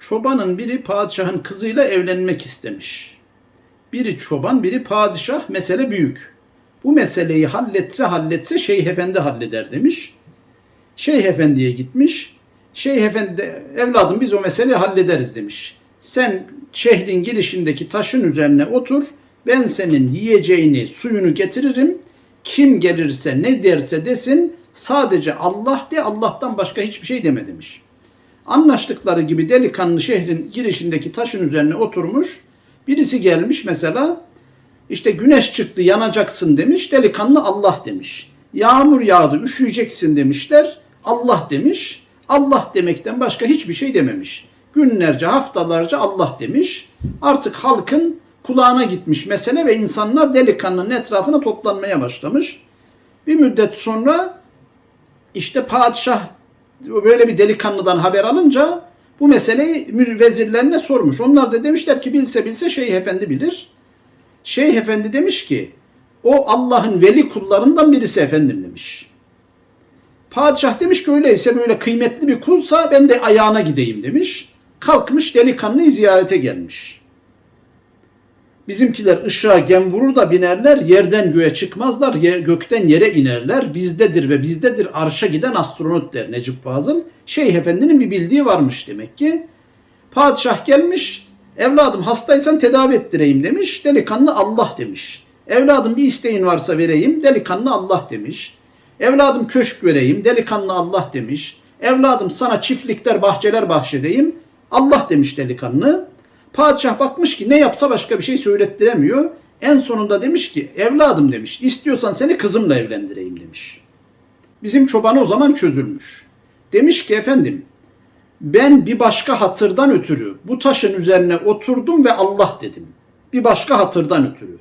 Çobanın biri padişahın kızıyla evlenmek istemiş. Biri çoban, biri padişah. Mesele büyük. Bu meseleyi halletse halletse Şeyh Efendi halleder demiş. Şeyh Efendi'ye gitmiş. Şeyh Efendi evladım biz o meseleyi hallederiz demiş. Sen şehrin girişindeki taşın üzerine otur. Ben senin yiyeceğini, suyunu getiririm. Kim gelirse ne derse desin sadece Allah de Allah'tan başka hiçbir şey deme demiş. Anlaştıkları gibi delikanlı şehrin girişindeki taşın üzerine oturmuş. Birisi gelmiş mesela işte güneş çıktı yanacaksın demiş. Delikanlı Allah demiş. Yağmur yağdı üşüyeceksin demişler. Allah demiş. Allah demekten başka hiçbir şey dememiş. Günlerce haftalarca Allah demiş. Artık halkın kulağına gitmiş mesele ve insanlar delikanlının etrafına toplanmaya başlamış. Bir müddet sonra işte padişah böyle bir delikanlıdan haber alınca bu meseleyi vezirlerine sormuş. Onlar da demişler ki bilse bilse Şeyh Efendi bilir. Şeyh Efendi demiş ki o Allah'ın veli kullarından birisi efendim demiş. Padişah demiş ki öyleyse böyle kıymetli bir kulsa ben de ayağına gideyim demiş. Kalkmış delikanlıyı ziyarete gelmiş. Bizimkiler ışığa gem vurur da binerler, yerden göğe çıkmazlar, yer, gökten yere inerler. Bizdedir ve bizdedir arşa giden astronot der Necip Fazıl. Şeyh Efendi'nin bir bildiği varmış demek ki. Padişah gelmiş, evladım hastaysan tedavi ettireyim demiş. Delikanlı Allah demiş. Evladım bir isteğin varsa vereyim. Delikanlı Allah demiş. Evladım köşk vereyim. Delikanlı Allah demiş. Evladım sana çiftlikler, bahçeler bahşedeyim. Allah demiş delikanlı. Padişah bakmış ki ne yapsa başka bir şey söylettiremiyor. En sonunda demiş ki evladım demiş istiyorsan seni kızımla evlendireyim demiş. Bizim çobanı o zaman çözülmüş. Demiş ki efendim ben bir başka hatırdan ötürü bu taşın üzerine oturdum ve Allah dedim. Bir başka hatırdan ötürü.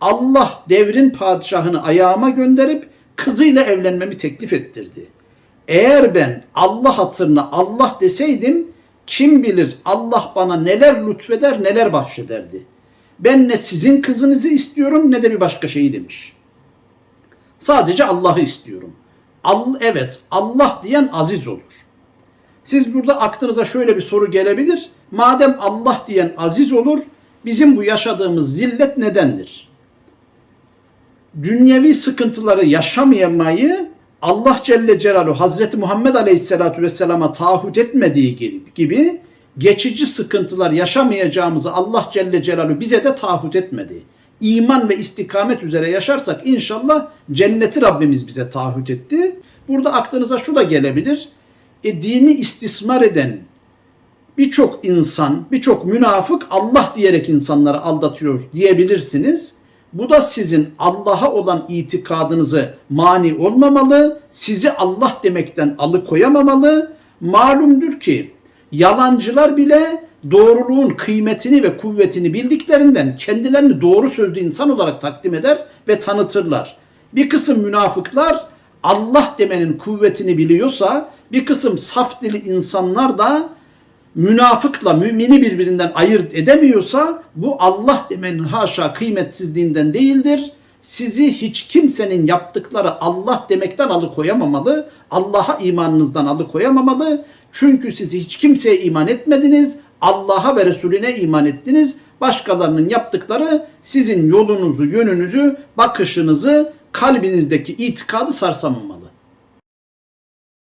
Allah devrin padişahını ayağıma gönderip kızıyla evlenmemi teklif ettirdi. Eğer ben Allah hatırına Allah deseydim kim bilir Allah bana neler lütfeder neler bahşederdi. Ben ne sizin kızınızı istiyorum ne de bir başka şeyi demiş. Sadece Allah'ı istiyorum. All, evet Allah diyen aziz olur. Siz burada aklınıza şöyle bir soru gelebilir. Madem Allah diyen aziz olur, bizim bu yaşadığımız zillet nedendir? Dünyevi sıkıntıları yaşamayamayı Allah Celle Celaluhu Hazreti Muhammed Aleyhisselatü Vesselam'a taahhüt etmediği gibi geçici sıkıntılar yaşamayacağımızı Allah Celle Celaluhu bize de taahhüt etmedi. İman ve istikamet üzere yaşarsak inşallah cenneti Rabbimiz bize taahhüt etti. Burada aklınıza şu da gelebilir. E, dini istismar eden birçok insan, birçok münafık Allah diyerek insanları aldatıyor diyebilirsiniz. Bu da sizin Allah'a olan itikadınızı mani olmamalı, sizi Allah demekten alıkoyamamalı. Malumdur ki yalancılar bile doğruluğun kıymetini ve kuvvetini bildiklerinden kendilerini doğru sözlü insan olarak takdim eder ve tanıtırlar. Bir kısım münafıklar Allah demenin kuvvetini biliyorsa bir kısım saf dili insanlar da münafıkla mümini birbirinden ayırt edemiyorsa bu Allah demenin haşa kıymetsizliğinden değildir. Sizi hiç kimsenin yaptıkları Allah demekten alıkoyamamalı. Allah'a imanınızdan alıkoyamamalı. Çünkü siz hiç kimseye iman etmediniz. Allah'a ve Resulüne iman ettiniz. Başkalarının yaptıkları sizin yolunuzu, yönünüzü, bakışınızı, kalbinizdeki itikadı sarsamamalı.